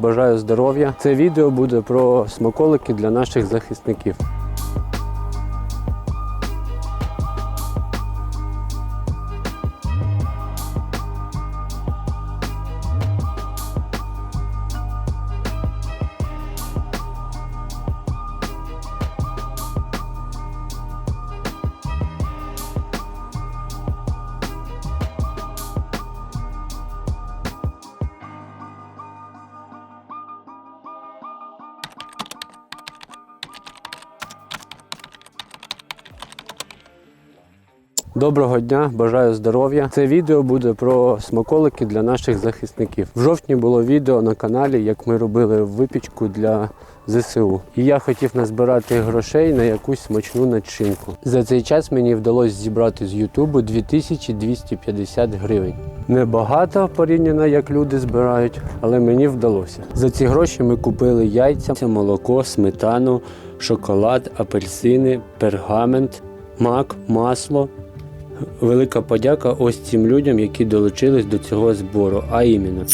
бажаю здоров'я. Це відео буде про смаколики для наших захисників. Доброго дня, бажаю здоров'я. Це відео буде про смаколики для наших захисників. В жовтні було відео на каналі, як ми робили випічку для ЗСУ. І я хотів назбирати грошей на якусь смачну начинку. За цей час мені вдалося зібрати з Ютубу 2250 гривень. Небагато порівняно, як люди збирають, але мені вдалося. За ці гроші ми купили яйця, молоко, сметану, шоколад, апельсини, пергамент, мак, масло. Велика подяка ось цим людям, які долучились до цього збору, а іменно.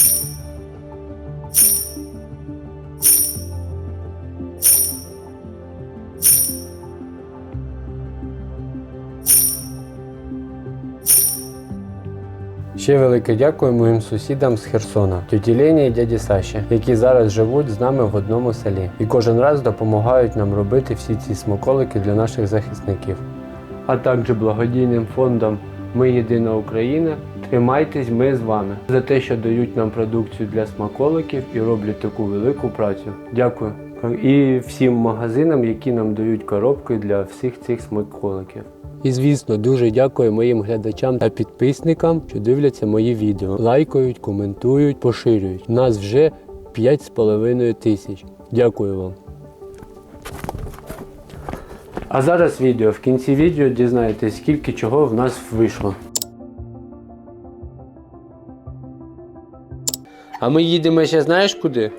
Ще велике дякую моїм сусідам з Херсона, тьоті Лені і дяді Саші, які зараз живуть з нами в одному селі і кожен раз допомагають нам робити всі ці смаколики для наших захисників а також благодійним фондом Ми Єдина Україна. Тримайтесь, ми з вами за те, що дають нам продукцію для смаколиків і роблять таку велику працю. Дякую. І всім магазинам, які нам дають коробки для всіх цих смаколиків. І звісно, дуже дякую моїм глядачам та підписникам, що дивляться мої відео. Лайкають, коментують, поширюють. Нас вже 5,5 тисяч. Дякую вам. А зараз відео. В кінці відео дізнаєтесь, скільки чого в нас вийшло. А ми їдемо ще знаєш куди?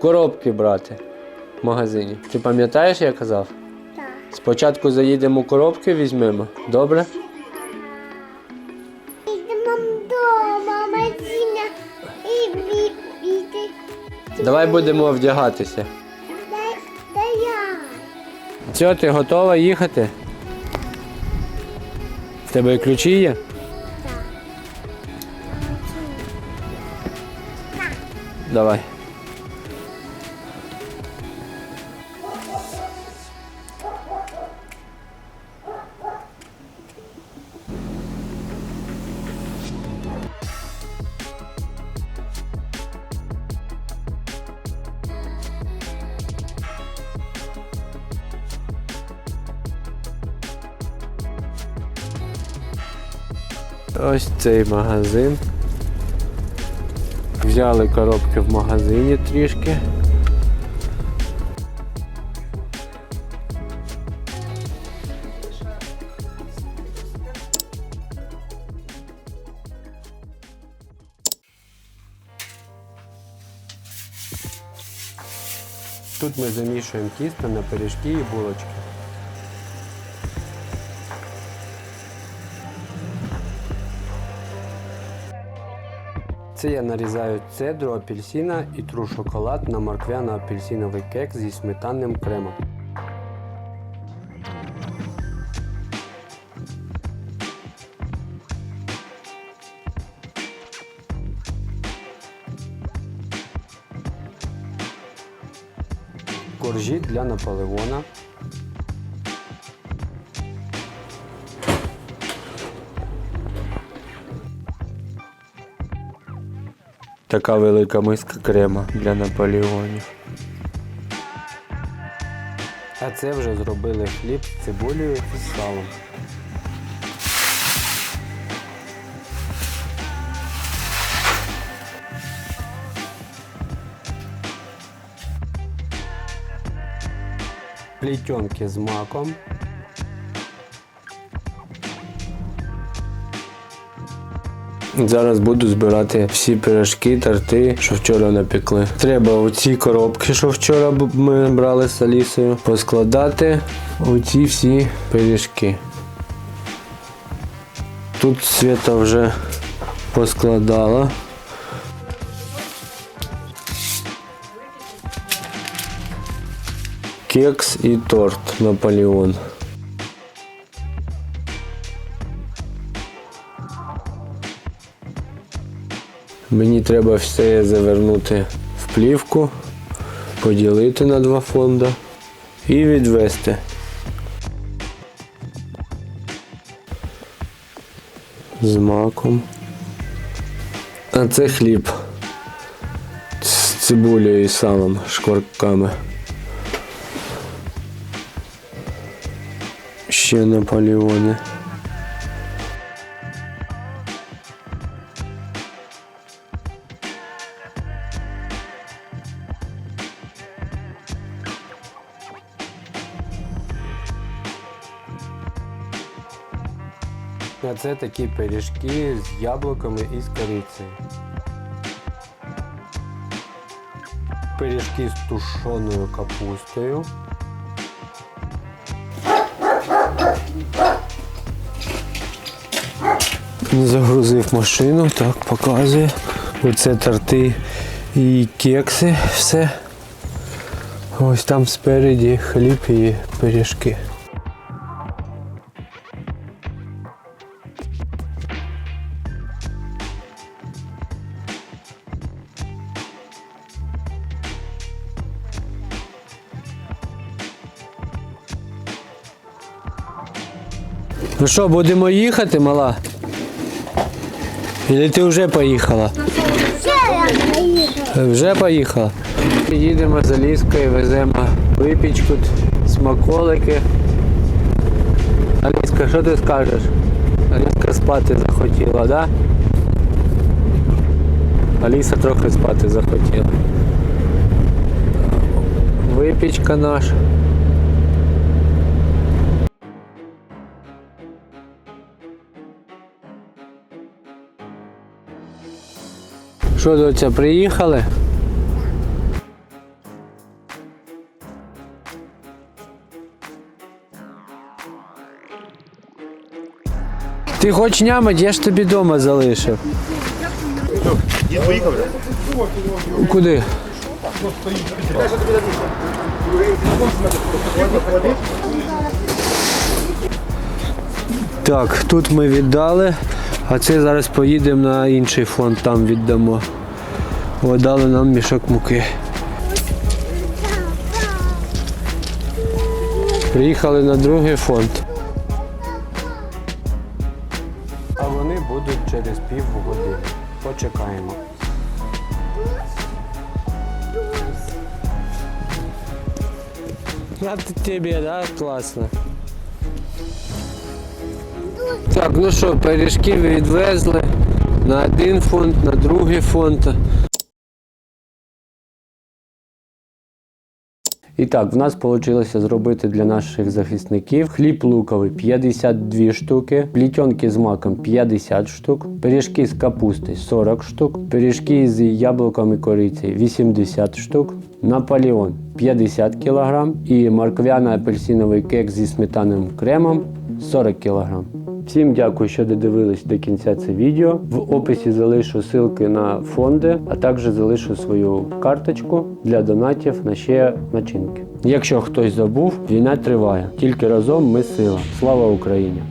Коробки брати в магазині. Ти пам'ятаєш, я казав? Так. Спочатку заїдемо коробки візьмемо. Добре? Йдемо до і бібіти. Давай будемо вдягатися. Все, ти готова їхати? В тебе ключі є? Давай. Ось цей магазин. Взяли коробки в магазині трішки. Тут ми замішуємо тісто на пиріжки і булочки. Це я нарізаю цедру апельсина і тру шоколад на морквяно-апельсиновий кекс зі сметанним кремом. Коржі для Наполеона. Така велика миска крема для наполеонів. А це вже зробили хліб з цибулею і салом. Плітьонки з маком. Зараз буду збирати всі пирожки, торти, що вчора напекли. Треба оці коробки, що вчора ми брали з Алісою, поскладати оці всі пиріжки. Тут Свята вже поскладала. Кекс і торт Наполеон. Мені треба все завернути в плівку, поділити на два фонди і відвести. З маком. А це хліб з цибулею і салом, шкварками. Ще на наполеони. А це такі пиріжки з яблуками і з корицею. Пиріжки з тушоною капустою. Загрузив машину, так, показує. Оце торти і кекси, все. Ось там спереді хліб і пиріжки. Ну що, будемо їхати, мала? Или ти вже поїхала? Вже поїхала. Їдемо за Ліскою, веземо випічку, смаколики. Аліска, що ти скажеш? Аліска спати захотіла, да? Аліса трохи спати захотіла. Випічка наша. Що, доця, приїхали? Ти хоч нямать, я ж тобі вдома залишив. Дід поїхав вже? Куди? Так, тут ми віддали, а це зараз поїдемо на інший фонд, там віддамо. О, дали нам мішок муки. Приїхали на другий фонд. А вони будуть через пів години. Почекаємо. А тебе, да? Класно. Так, ну що, пиріжки відвезли на один фонд, на другий фонд. І так, в нас вийшло зробити для наших захисників хліб луковий 52 штуки, плітьонки з маком 50 штук, пиріжки з капусти 40 штук, пиріжки з яблуками корицею 80 штук, Наполеон 50 кг і морквяно-апельсиновий кек зі сметанним кремом 40 кг. Всім дякую, що додивились до кінця це відео. В описі залишу ссылки на фонди, а також залишу свою карточку для донатів на ще начинки. Якщо хтось забув, війна триває. Тільки разом ми сила. Слава Україні!